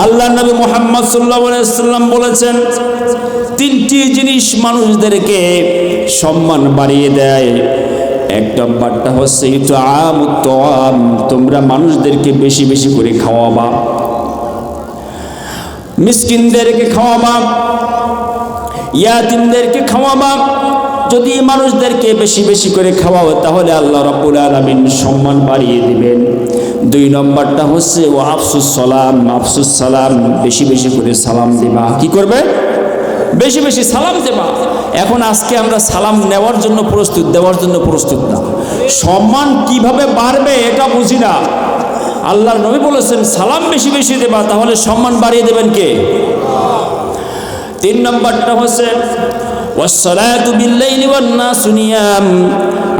আল্লাহ নবী মোহাম্মদ সাল্লাম বলেছেন, তিনটি জিনিস মানুষদেরকে সম্মান বাড়িয়ে দেয়। এক নম্বরটা হচ্ছে একটু আম আম তোমরা মানুষদেরকে বেশি বেশি করে খাওয়াবা। মিসকিনদেরকে খাওয়াবা। ইয়াতিমদেরকে খাওয়াবা। যদি মানুষদেরকে বেশি বেশি করে খাওয়াও, তাহলে আল্লাহ রাব্বুল আলামিন সম্মান বাড়িয়ে দিবেন। দুই নম্বরটা হচ্ছে, ও আফসুস সালাম আফসুস সালাম, বেশি বেশি করে সালাম দেবা। কি করবে? বেশি বেশি সালাম দেবা। এখন আজকে আমরা সালাম নেওয়ার জন্য প্রস্তুত, দেওয়ার জন্য প্রস্তুত না। সম্মান কীভাবে বাড়বে, এটা বুঝি না। আল্লাহর নবী বলেছেন, সালাম বেশি বেশি দেবা, তাহলে সম্মান বাড়িয়ে দেবেন কে? তিন নম্বরটা হচ্ছে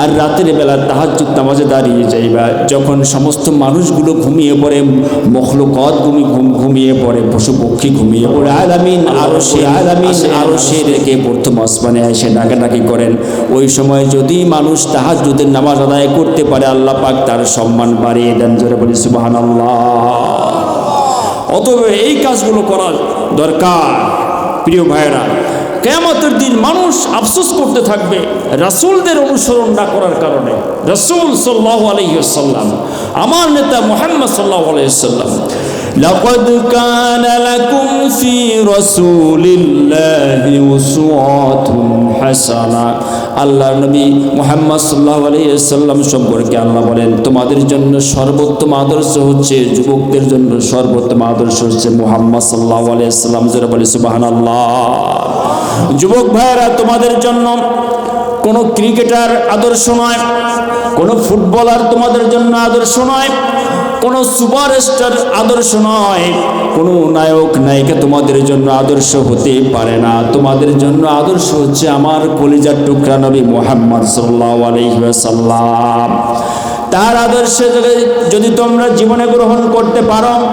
আর রাতের বেলা তাহাজ্জুদ নামাজে দাঁড়িয়ে যাইবা। যখন সমস্ত মানুষগুলো ঘুমিয়ে পড়ে, মখলুকত ঘুমি ঘুমিয়ে পড়ে পশু পক্ষী ঘুমিয়ে পড়ে, আলামিন আরও সে আলামিন আরও সে রেখে প্রথম আসমানে এসে ডাকাডাকি করেন। ওই সময় যদি মানুষ তাহাজ্জুদের নামাজ আদায় করতে পারে, আল্লাহ পাক তার সম্মান বাড়িয়ে দেন। জোরে বলি, সুবহানাল্লাহ। অতএব এই কাজগুলো করার দরকার, প্রিয় ভাইয়েরা। কেয়ামতের দিন মানুষ আফসোস করতে থাকবে রাসুলদের অনুসরণ না করার কারণে। রাসুল সাল্লাহ আলহ্লাম আমার নেতা মোহাম্মদ সাল্লাহ আলাইহি ওয়াসাল্লাম لقد كان لكم في رسول الله أسوة حسنة আল্লাহর নবী মুহাম্মদ সাল্লাল্লাহু আলাইহি ওয়াসাল্লাম সম্পর্কে আল্লাহ বলেন তোমাদের জন্য সর্বোত্তম আদর্শ হচ্ছে যুবকদের জন্য সর্বোত্তম আদর্শ হচ্ছে মুহাম্মদ সাল্লাল্লাহু আলাইহি ওয়াসাল্লাম যারা বলে সুবহানাল্লাহ যুবক ভাইয়েরা তোমাদের জন্য কোনো ক্রিকেটার আদর্শ নয় কোনো ফুটবলার তোমাদের জন্য আদর্শ নয় কোনো সুপারস্টার আদর্শ নয়। কোনো নায়ক, নায়িকা তোমাদের জন্য আদর্শ হতে পারে না। তোমাদের জন্য আদর্শ হচ্ছে আমার কলিজার টুকরা নবী মোহাম্মদ সাল্লাহ তার আদর্শে যদি- তোমরা জীবনে গ্রহণ করতে পারো,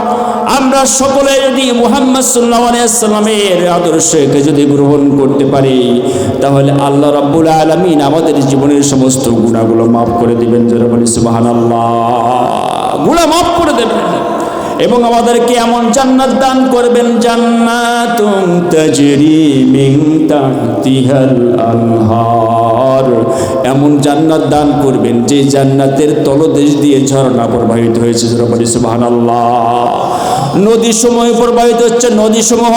আমরা সকলে যদি মোহাম্মদ সাল্লাহ আলাইসাল্লামের আদর্শকে যদি গ্রহণ করতে পারি, তাহলে আল্লাহ রাব্বুল আলমিন আমাদের জীবনের সমস্ত গুণাগুলো মাফ করে দিবেন যারা সুবাহান আল্লাহ গুণা মাফ করে দেবেন। এবং আমাদেরকে এমন জান্নাত দান করবেন, জান্নাতুন তাজরি মিন তাহতিহাল আনহার। এমন জান্নাত দান করবেন, যে জান্নাতের তলদেশ দিয়ে ঝর্ণা প্রবাহিত হয়েছে সুবহানাল্লাহ। নদী সমূহ প্রবাহিত হচ্ছে, নদী সমূহ।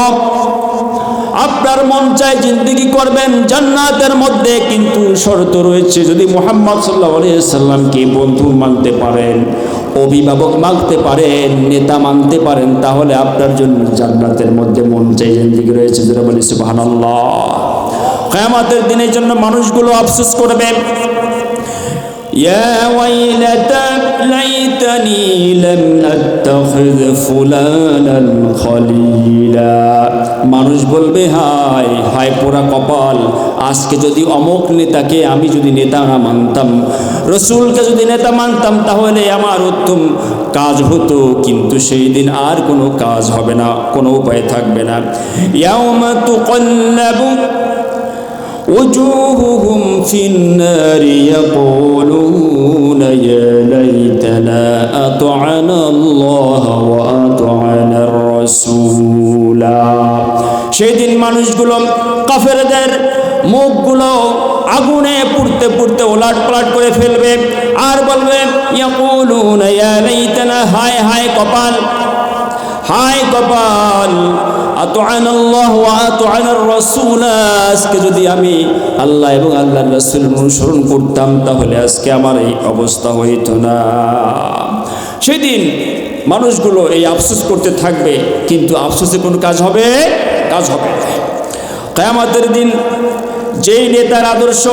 আপনার মন চায় জিন্দগি করবেন, জান্নাতের মধ্যে কিন্তু শর্ত রয়েছে। যদি মোহাম্মদ সাল্লাহ আলিয়া সাল্লামকে বন্ধু মানতে পারেন অভিভাবক মানতে পারেন, নেতা মানতে পারেন, তাহলে আপনার জন্য জান্নাতের মধ্যে মন চাই জিন্দিগি রয়েছে। যারা বলি, সুবহানাল্লাহ। কিয়ামতের দিনের জন্য মানুষগুলো আফসোস করবে। ইয়া ওয়াইলাতা লাইতানি লাম আত্তাখিজ ফুলানান মানুষ বলবে, হায় হায় পোড়া কপাল, আজকে যদি অমক নেতাকে আমি যদি নেতা না মানতাম, রসুলকে যদি নেতা মানতাম, তাহলে আমার উত্তম কাজ হতো, কিন্তু সেই দিন আর কোনো কাজ হবে না, কোনো উপায় থাকবে না। ইয়াউমা তুকাল্লাবু وجوههم في النار يقولون يا ليتنا أطعنا الله وأطعنا الرسول সেদিন মানুষগুলো কাফেরদের মুখগুলো আগুনে পুড়তে পুড়তে ওলাট পালাট করে ফেলবে আর বলবে ইয়াকুলুনা ইয়া লাইতানা হায় হায় কপাল হায় কপাল আল্লাহ আজকে যদি আমি আল্লাহ এবং আল্লাহর রাসূল অনুসরণ করতাম, তাহলে আজকে আমার এই অবস্থা হইতো না। সেদিন মানুষগুলো এই আফসোস করতে থাকবে, কিন্তু আফসোসে কোনো কাজ হবে? কাজ হবে কেয়ামতের দিন যেই নেতার আদর্শ,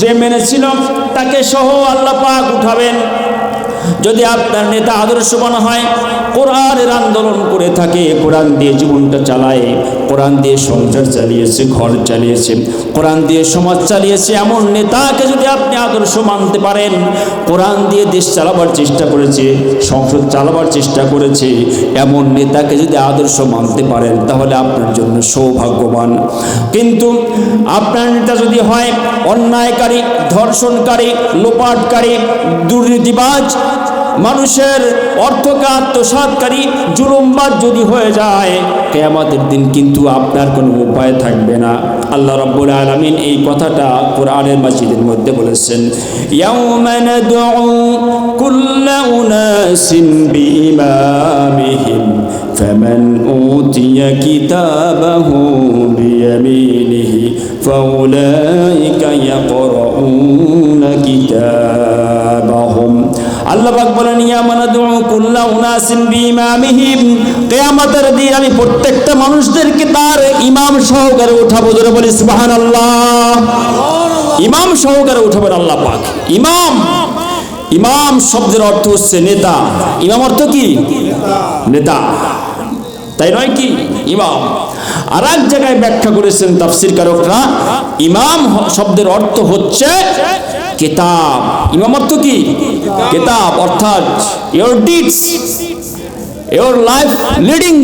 যে মেনেছিল তাকে সহ আল্লাহ পাক যদি আপনার নেতা আদর্শ আদর্শবান হয়, কোরআনের আন্দোলন করে থাকে, কোরআন দিয়ে জীবনটা চালায়, কোরআন দিয়ে সংসার চালিয়েছে, ঘর চালিয়েছে, কোরআন দিয়ে সমাজ চালিয়েছে, এমন নেতাকে যদি আপনি আদর্শ মানতে পারেন, কোরআন দিয়ে দেশ চালাবার চেষ্টা করেছে, সংসদ চালাবার চেষ্টা করেছে, এমন নেতাকে যদি আদর্শ মানতে পারেন, তাহলে আপনার জন্য সৌভাগ্যবান। কিন্তু আপনার নেতা যদি হয়, অন্যায়কারী, ধর্ষণকারী, লোপাটকারী, দুর্নীতিবাজ মানুষের অর্থকে আত্মসাতকারী জুলুমবাদ যদি হয়ে যায় কেয়ামতের দিন কিন্তু আপনার কোনো উপায় থাকবে না আল্লাহ রব্বুল আলমিন এই কথাটা কোরআনের মাসিদের মধ্যে বলেছেন ইয়াউমা নাদউ কুল্লা উনাসিন বিইমামিহিম فمن أوتي كتابه بيمينه فأولئك يقرؤون كتابهم আল্লাহ পাক বলেন, ইয়া মানাদু কুল্লা উনাসিন বিইমামিহিম। কিয়ামতের দিন আমি প্রত্যেকটা মানুষদেরকে তার ইমাম সহকারে উঠাবো। ধরে বলি, সুবহানাল্লাহ। ইমাম সহকারে উঠাবেন আল্লাহ পাক। ইমাম ইমাম শব্দের অর্থ হচ্ছে নেতা। ইমাম অর্থ কি? নেতা। তাই নয় কি? ইমাম। আর এক জায়গায় ব্যাখ্যা করেছেন তাফসির কারকরা, ইমাম শব্দের অর্থ হচ্ছে কিতাব। ইমামত কি? কিতাব, অর্থাৎ your deeds your life leading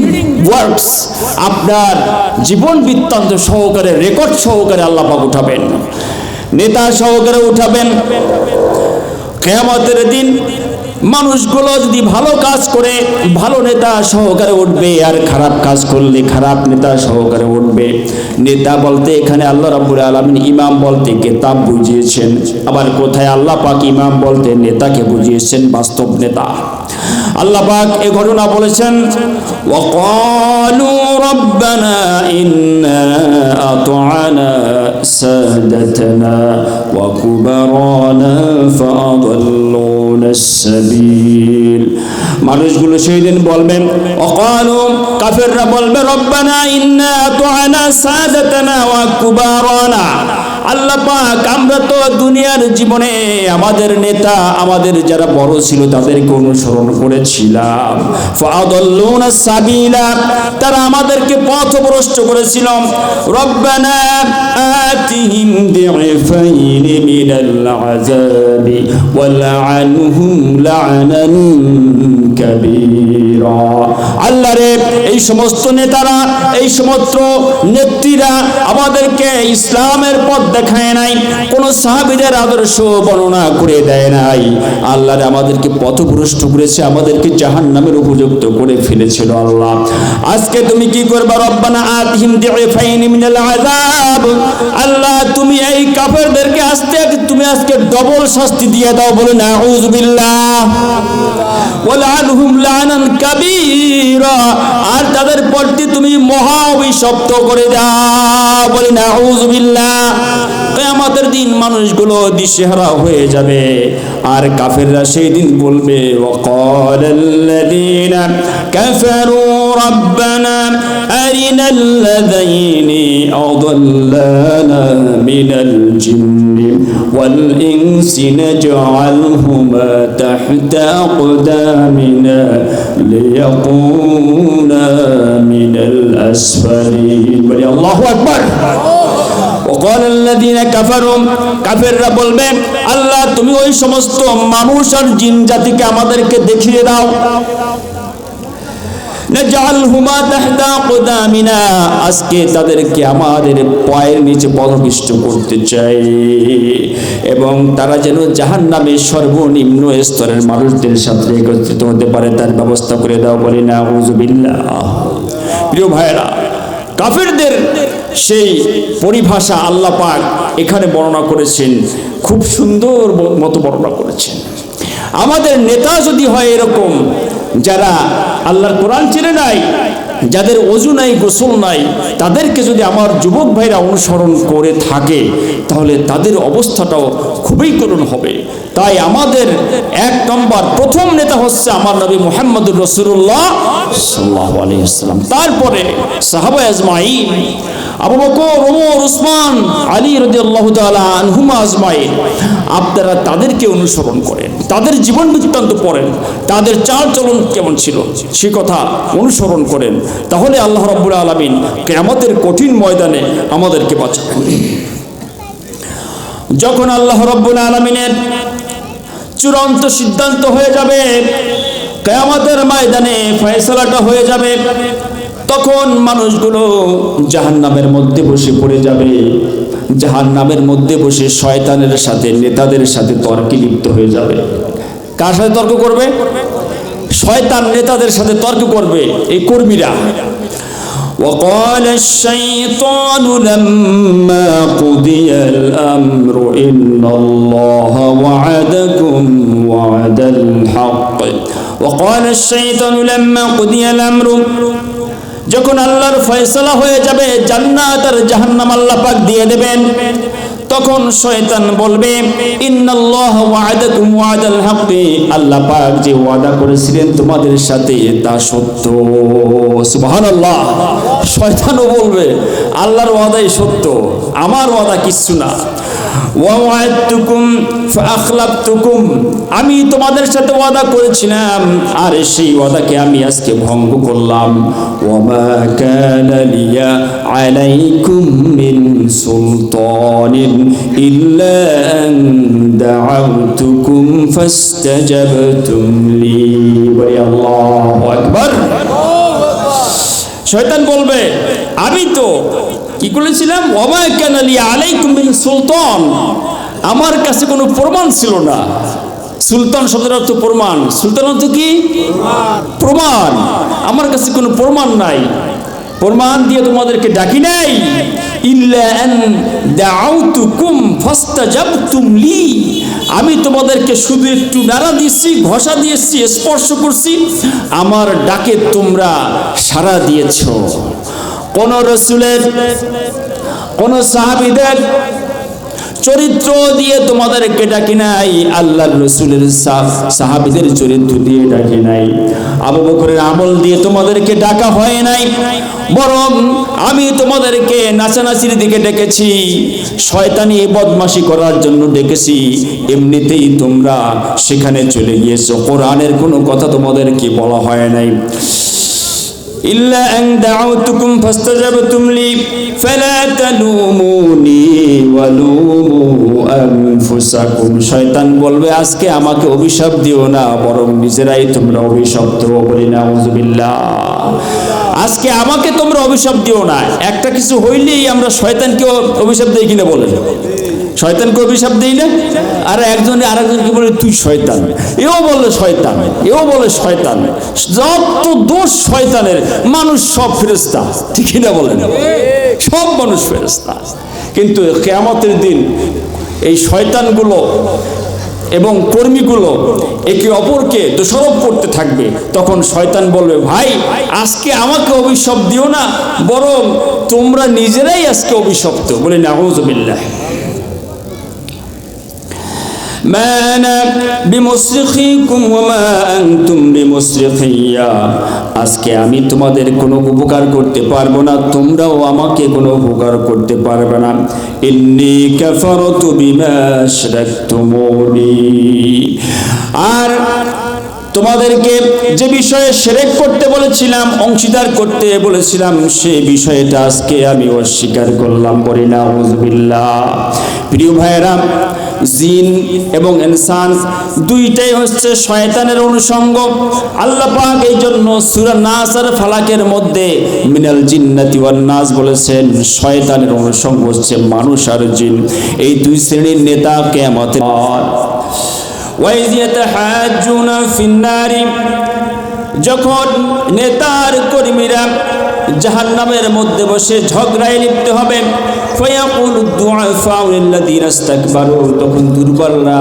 works আপনার জীবন বৃত্তান্ত সহকারে রেকর্ড সহকারে আল্লাহ পাক উঠাবেন। নেতা সহকারে উঠাবেন। কেয়ামতের দিন মানুষগুলো যদি ভালো কাজ করে, ভালো নেতা সহকারে উঠবে, আর খারাপ কাজ করলে খারাপ নেতা সহকারে উঠবে। নেতা বলতে এখানে আল্লাহ রাব্বুল আলামিন ইমাম বলতে কেতাব বুঝিয়েছেন। আবার কোথায় আল্লাহ পাক ইমাম বলতে নেতাকে বুঝিয়েছেন, বাস্তব নেতা। আল্লাহ পাক এ ঘটনা বলেছেন وقالوا ربنا إنا أطعنا سادتنا وكبرانا فأضلونا السبيل মানুষগুলো সেই দিন বলবেন অকালু কাফেররা বলবে রব্বানা ইন্না আতআনা সাদাতানা ওয়া কুবারানা আল্লাহ পাক, আমরা তো দুনিয়ার জীবনে আমাদের নেতা, আমাদের যারা বড় ছিল তাদেরকে অনুসরণ করেছিলাম। ফাদাল্লুনা সাবিলা, তারা আমাদেরকে পথভ্রষ্ট করেছিল। রব্বানা আতিহিম দিফাইন মিনাল আযাবি ওয়ালআনহুম লা'নান কাবীরা। আল্লাহ রে, এই সমস্ত নেতারা, এই সমস্ত নেত্রীরা আমাদেরকে ইসলামের পথ দেখায় নাই, কোন সাহাবিদের আদর্শ বর্ণনা করে দেয় নাই। আল্লাহ আমাদেরকে পথভ্রষ্ট করেছে, আমাদেরকে জাহান্নামের উপযুক্ত করে ফেলেছিল আল্লাহ। আজকে তুমি কি করবা? রব্বানা আতিহিম দিফাইন মিনাল আযাব। আল্লাহ, তুমি এই কাফেরদেরকে আজকে তুমি আজকে ডবল শাস্তি দিয়ে দাও বলে না কাবীরা আর তাদের প্রতি তুমি মহা অভিশপ্ত করে দাও। বলে না কিয়ামতের দিন মানুষগুলো দিশেহারা হয়ে যাবে। আর কাফেররা সেই দিন বলবে কাফারু রাব্বানা আরিনাল লাযাইনি আদাল্লানা মিনাল জিন্নি ওয়াল ইনসি নাজআলহুমা তাহতা أقدامنا ليكونا من الأسفلين বলি আল্লাহু আকবার وقال الذين كفروا কাফেররা বলবে আল্লাহ তুমি ওই সমস্ত মানুষ আর জিন জাতিকে আমাদেরকে দেখিয়ে দাও নাজআলহুমা তাহতা আকদামিনা আজকে তাদেরকে আমাদের পায়ের নিচে পদপিষ্ট করতে চাই। এবং তারা যেন জাহান নামে সর্বনিম্ন স্তরের মানুষদের সাথে একত্রিত হতে পারে, তার ব্যবস্থা করে দাও বলি না প্রিয় ভাইরা কাফেরদের সেই পরিভাষা আল্লাহ পাক এখানে বর্ণনা করেছেন, খুব সুন্দর মতো বর্ণনা করেছেন। আমাদের নেতা যদি হয় এরকম যারা আল্লাহর কোরআন চেনে নাই, যাদের অজু নাই, গোসল নাই, তাদেরকে যদি আমার যুবক ভাইরা অনুসরণ করে থাকে, তাহলে তাদের অবস্থাটাও খুবই করুণ হবে। তাই আমাদের এক নম্বর প্রথম নেতা হচ্ছে আমার নবী মোহাম্মদুর রসুল্লাহ সাল্লাহ আলাইসাল্লাম তারপরে সাহাবা আজমাইন আপনারা তাদেরকে অনুসরণ করেন। তাদের জীবন বৃত্তান্ত পড়েন। তাদের চাল চলন কেমন ছিল? সে কথা অনুসরণ করেন। তাহলে আল্লাহ রাব্বুল আলামিন কিয়ামতের কঠিন ময়দানে আমাদেরকে বাঁচাবেন। যখন আল্লাহ রাব্বুল আলামিনের চূড়ান্ত সিদ্ধান্ত হয়ে যাবে, কেয়ামতের ময়দানে ফয়সালাটা হয়ে যাবে। তখন মানুষগুলো জাহান্নামের মধ্যে বসে পড়ে যাবে জাহান্নামের মধ্যে বসে শয়তানের সাথে নেতাদের সাথে তর্কে লিপ্ত হয়ে যাবে কার সাথে তর্ক করবে শয়তান নেতাদের সাথে তর্ক করবে এই কর্মীরা وقال الشيطان لما قضي الأمر إن الله وعدكم وعد الحق وقال الشيطان لما قضي الأمر যখন আল্লাহর ফয়সলা হয়ে যাবে, জান্নাত আর জাহান্নাম আল্লাহ পাক দিয়ে দেবেন। তখন শয়তান বলবে আল্লাহ পাক যে ওয়াদা করেছিলেন তোমাদের সাথে তা সত্য। সুবহানাল্লাহ। শয়তানও বলবে, আল্লাহর ওয়াদাই সত্য, আমার ওয়াদা কিচ্ছু না। ফাখলাফতুকুম আমি তোমাদের সাথে ওয়াদা করেছিলাম, আর সেই ওয়াদাকে আমি আজকে ভঙ্গ করলাম। ওয়ামা কানা লিয়া আলাইকুম মিন সুলতানিন ইল্লা আন দাআউতুকুম শয়তান বলবে, আমি তো কি করেছিলাম? ওমা কেন আলাইকুম সুলতান। আমার কাছে কোনো প্রমাণ ছিল না। সুলতান শব্দের অর্থ প্রমাণ। সুলতান অর্থ কি? প্রমাণ। আমার কাছে কোনো প্রমাণ নাই। প্রমাণ দিয়ে তোমাদেরকে ডাকি নাই। আমি তোমাদেরকে শুধু একটু নাড়া দিয়েছি, ঘষা দিয়েছি, স্পর্শ করছি। আমার ডাকে তোমরা সাড়া দিয়েছ। কোন রসুলের, কোন সাহাবিদের চরিত্র দিয়ে তোমাদেরকে ডাকি নাই, আল্লাহর রসুলের সাহাবিদের চরিত্র দিয়ে ডাকি নাই। আবু বকরের আমল দিয়ে তোমাদেরকে ডাকা হয় নাই। বরং আমি তোমাদেরকে নাচানাচির দিকে ডেকেছি, শয়তানি বদমাশি করার জন্য ডেকেছি। এমনিতেই তোমরা সেখানে চলে গিয়েছো। কোরআনের কোনো কথা তোমাদেরকে বলা হয় নাই। إلا أن دعوتكم فاستجبتم لي فلا تلوموني ولوموا أنفسكم শয়তান বলবে আজকে আমাকে অভিশাপ দিও না বরং নিজেরাই তোমরা অভিশপ্ত বলি না উজবিল্লাহ আজকে আমাকে তোমরা অভিশাপ দিও না একটা কিছু হইলেই আমরা শয়তানকে অভিশাপ দিই কিনা বলেন শয়তানকে অভিশাপ দিই না? আর একজনে আরেকজনকে বলে, তুই শয়তান। এও বলে শয়তান, এও বলে শয়তান। যত দোষ শয়তানের, মানুষ সব ফেরেস্তা ঠিক না বলেন? সব মানুষ ফেরেস্তা কিন্তু কেয়ামতের দিন এই শয়তানগুলো এবং কর্মীগুলো একে অপরকে দোষারোপ করতে থাকবে। তখন শয়তান বলবে, ভাই, আজকে আমাকে অভিশপ দিও না, বরং তোমরা নিজেরাই আজকে অভিশপ্ত বলে নাহজবিল্লাহ ما أنا بمصرخيكم وما أنتم بمصرخيا আজকে আমি তোমাদের কোনো উপকার করতে পারবো না তোমরাও আমাকে কোনো উপকার করতে পারবে না إني كفرت بما أشركتموني আর তোমাদেরকে যে বিষয়ে সেরেক করতে বলেছিলাম, অংশীদার করতে বলেছিলাম, সে বিষয়টা আজকে আমি অস্বীকার করলাম বলি না প্রিয় ভাইয়েরা, জিন এবং ইনসান দুইটাই হচ্ছে শয়তানের অনুষঙ্গ। আল্লাহ পাক এই জন্য সূরা নাস আর ফালাকের মধ্যে মিনাল জিন্নাতি ওয়ান নাস বলেছেন, শয়তানের অনুষঙ্গ হচ্ছে মানুষ আর জিন। এই দুই শ্রেণির নেতা কিয়ামতের ফিন্নারি, যখন নেতার কর্মীরা জাহান নামের মধ্যে বসে ঝগড়ায় লিপ্ত হবে তখন দুর্বলরা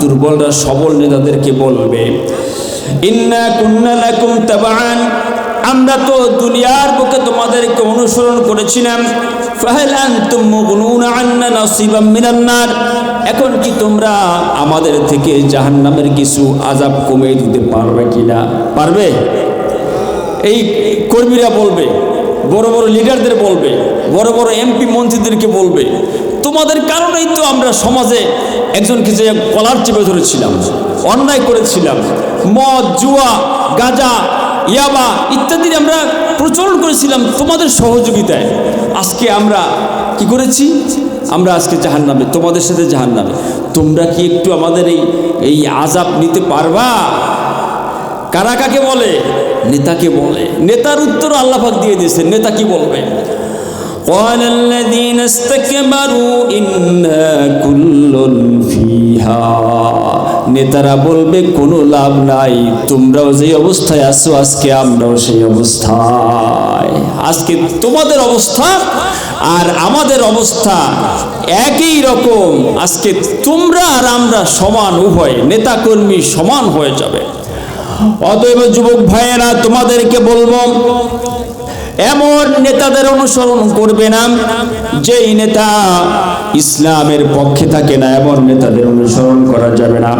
দুর্বলরা সবল নেতাদেরকে বলবে, ইন্না কুন্না লাকুম তাবান আমরা তো দুনিয়ার বুকে তোমাদেরকে অনুসরণ করেছিলাম। এখন কি তোমরা আমাদের থেকে জাহান্নামের কিছু আজাব কমিয়ে দিতে পারবে কিনা? পারবে? এই কর্মীরা বলবে, বড় বড় লিডারদের বলবে, বড় বড় এমপি মন্ত্রীদেরকে বলবে, তোমাদের কারণেই তো আমরা সমাজে একজনকে যে কলার চেপে ধরেছিলাম, অন্যায় করেছিলাম। মদ, জুয়া, গাঁজা ইয়াবা ইত্যাদি আমরা প্রচলন করেছিলাম তোমাদের সহযোগিতায়। আজকে আমরা কি করেছি? আমরা আজকে জাহান নামে তোমাদের সাথে জাহান নামে তোমরা কি একটু আমাদের এই এই আজাব নিতে পারবা? কারা কাকে বলে? নেতাকে বলে। নেতার উত্তর আল্লাহাক দিয়ে দিয়েছে নেতা কি বলবে? قال الذين استكبروا إنا كل فيها নেতারা বলবে কোনো লাভ নাই তোমরাও যে অবস্থায় আছো আজকে আমরাও সেই অবস্থায় আজকে তোমাদের অবস্থা আর আমাদের অবস্থা একই রকম আজকে তোমরা আর আমরা সমান উভয় নেতাকর্মী সমান হয়ে যাবে অতএব যুবক ভাইয়েরা তোমাদেরকে বলবো এমন নেতাদের অনুসরণ করবে না যেই নেতা ইসলামের পক্ষে থাকে না, এমন নেতাদের অনুসরণ করা যাবে না।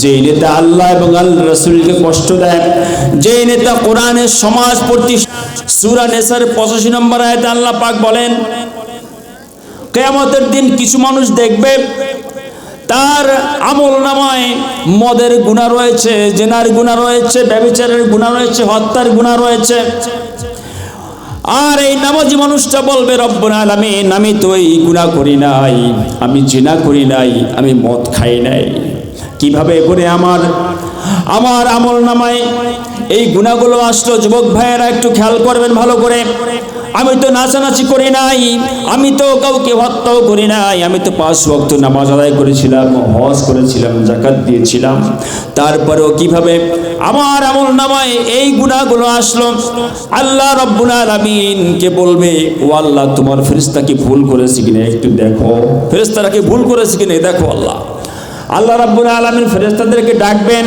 যেই নেতা আল্লাহ এবং আল্লাহ রসুলকে কষ্ট দেয় যেই নেতা কোরআনের সমাজ প্রতি সুরা নেসার পঁচাশি নম্বর আয়তে আল্লাহ পাক বলেন, কেয়ামতের দিন কিছু মানুষ দেখবে তার আমল নামায় মদের গুণা রয়েছে, জেনার গুণা রয়েছে ব্যবিচারের গুণা রয়েছে, হত্যার গুণা রয়েছে। আর এই নামাজি মানুষটা বলবে, রব্বুল আলামিন, আমি তো এই গুণা করি নাই, আমি জিনা করি নাই, আমি মদ খাই নাই। কীভাবে করে আমার আমার আমল নামায়। এই গুণাগুলো আসলো, যুবক ভাইয়েরা, একটু খেয়াল করবেন ভালো করে। আমি তো নাচানাচি করি নাই, আমি তো কাউকে হত্যাও করি নাই। আমি তো পাঁচ ওয়াক্ত নামাজ আদায় করেছিলাম, হজ করেছিলাম জাকাত দিয়েছিলাম। তারপরেও কীভাবে? আমার আমল নামায় এই গুণাগুলো আসলো। আল্লাহ রব্বুল আলামিনকে বলবে, ও আল্লাহ, তোমার ফেরেশতা কি ভুল করেছে কিনা একটু দেখো। ফেরেশতারা কি ভুল করেছে কিনা দেখো আল্লাহ। আল্লাহ রব্বুল আলামিন ফেরেশতাদেরকে ডাকবেন।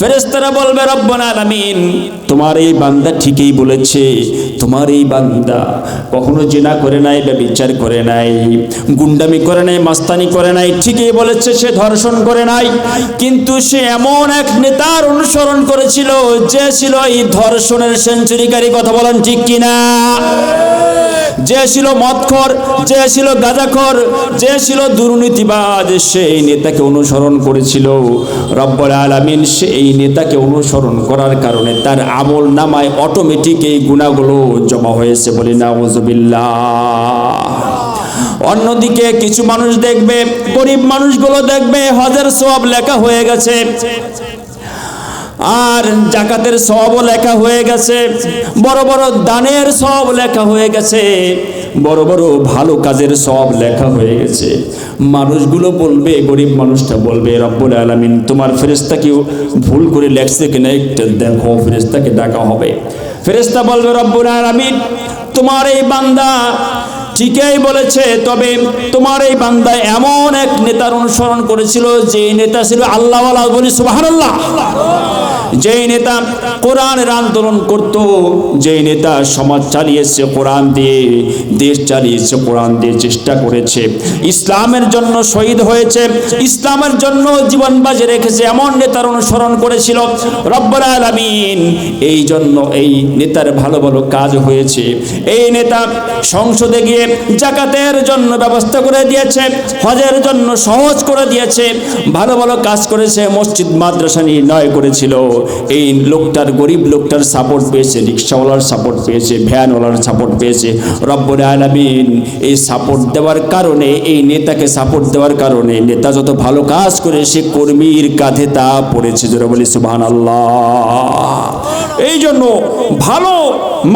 ফেরেশতারা বলবে, রব্বুল আলামিন, তোমার এই বান্দা ঠিকই বলেছে। তোমার এই বান্দা কখনো জেনা করে নাই বা বিচার করে নাই, গুন্ডামি করে নাই, মাস্তানি করে নাই, ঠিকই বলেছে, সে ধর্ষণ করে নাই। কিন্তু সে এমন এক নেতার অনুসরণ করেছিল যে ছিল এই ধর্ষণের সেঞ্চুরিকারী। কথা বলেন ঠিক কিনা? যে ছিল মদখর, যে ছিল গাঁজাখর, যে ছিল দুর্নীতিবাজ, সেই নেতাকে অনুসরণ করেছিল রব্বুল আলামিন এই নেতাকে অনুসরণ করার কারণে তার আমল নামায় অটোমেটিক এই গুণাগুলো জমা হয়েছে বলি নাউজুবিল্লাহ। অন্যদিকে কিছু মানুষ দেখবে, গরিব মানুষগুলো দেখবে, হজের সব লেখা হয়ে গেছে। আর জাকাতের সবও লেখা হয়ে গেছে, বড় বড় দানের সব লেখা হয়ে গেছে। বড় বড় ভালো কাজের সব লেখা হয়ে গেছে। মানুষগুলো বলবে, গরিব মানুষটা বলবে, রব্বুল আলামিন, তোমার ফেরেস্তা কি ভুল করে লেখছে কিনা একটু দেখো ফেরেস্তাকে ডাকা হবে। ফেরেস্তা বলবে, রব্বুল আলামিন, তোমার এই বান্দা ঠিকই বলেছে, তবে তোমার এই বান্দা এমন এক নেতার অনুসরণ করেছিল, যে নেতা ছিল আল্লাহ বলি সুবহানাল্লাহ। যেই নেতা কোরআনের আন্দোলন করত, যেই নেতা সমাজ চালিয়েছে কোরআন দিয়ে, দেশ চালিয়েছে কোরআন দিয়ে চেষ্টা করেছে। ইসলামের জন্য শহীদ হয়েছে, ইসলামের জন্য জীবন বাজে রেখেছে এমন নেতার অনুসরণ করেছিল, রব্বুল আলামিন। এই জন্য এই নেতার ভালো ভালো কাজ হয়েছে। এই নেতা সংসদে গিয়ে জাকাতের জন্য ব্যবস্থা করে দিয়েছে, হজের জন্য সহজ করে দিয়েছে, ভালো ভালো কাজ করেছে, মসজিদ, মাদ্রাসা নির্ণয় করেছিল। এই লোকটার গরিব লোকটার সাপোর্ট পেয়েছে রিক্সাওয়ালার সাপোর্ট পেয়েছে ভ্যানওয়ালার সাপোর্ট পেয়েছে, রব্বুল আলামিন এই সাপোর্ট দেওয়ার কারণে, এই নেতাকে সাপোর্ট দেওয়ার কারণে, নেতা যত ভালো কাজ করে, সে কর্মীর কাঁধে তা পড়েছে। জোরে বলি সুবহান এই জন্য ভালো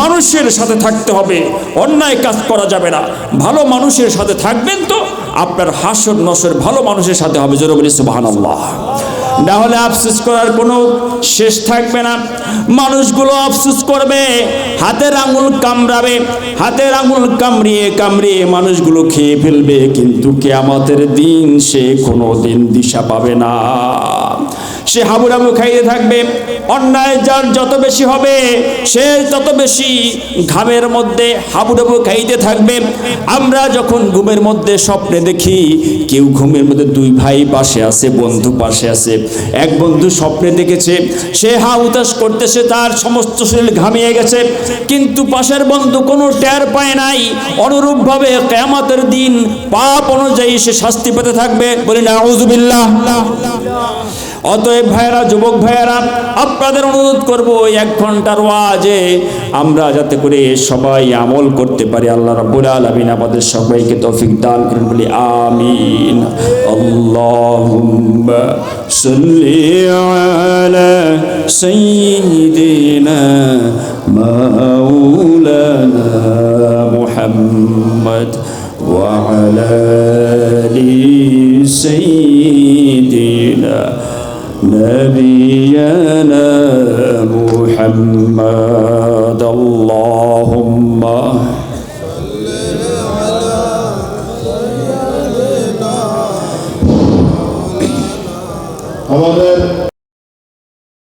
মানুষের সাথে থাকতে হবে, অন্যায় কাজ করা যাবে না। ভালো মানুষের সাথে থাকবেন তো, আপনার হাসর নসর ভালো মানুষের সাথে হবে। জোরে বলি সুবহান না হলে আফসুস করার কোনো শেষ থাকবে না। মানুষগুলো আফসুস করবে, হাতের আঙুল কামড়াবে, হাতের আঙুল কামড়িয়ে কামড়িয়ে মানুষগুলো খেয়ে ফেলবে, কিন্তু কেয়ামতের দিন সে কোনো দিন দিশা পাবে না। সে হাবুডাবু খাইতে থাকবে। অন্যায় যার যত বেশি হবে, সে তত বেশি ঘামের মধ্যে হাবুডাবু খাইতে থাকবে। আমরা যখন ঘুমের মধ্যে স্বপ্নে দেখি, কেউ ঘুমের মধ্যে দুই ভাই পাশে আছে, বন্ধু পাশে আছে। এক বন্ধু স্বপ্নে দেখেছে, সে হা উতাস করতেছে, তার সমস্ত শরীর ঘামিয়ে গেছে। কিন্তু পাশের বন্ধু কোনো টের পায় নাই। অনুরূপভাবে কেয়ামতের দিন পাপ অনুযায়ী সে শাস্তি পেতে থাকবে। বলি না অতএব ভাইয়েরা, যুবক ভাইয়েরা, আপনাদের অনুরোধ করব এক ঘণ্টার ওয়াজে আমরা যাতে করে সবাই আমল করতে পারি। আল্লাহ রাব্বুল আলামিন আমাদের সবাইকে তৌফিক দান করুন, বলি আমিন। আল্লাহুম্মা সাল্লি আলা সাইয়্যিদিনা মাওলানা মুহাম্মদ ওয়া আলা আলি সাইয়্যিদিনা نبينا محمد اللهم আমাদের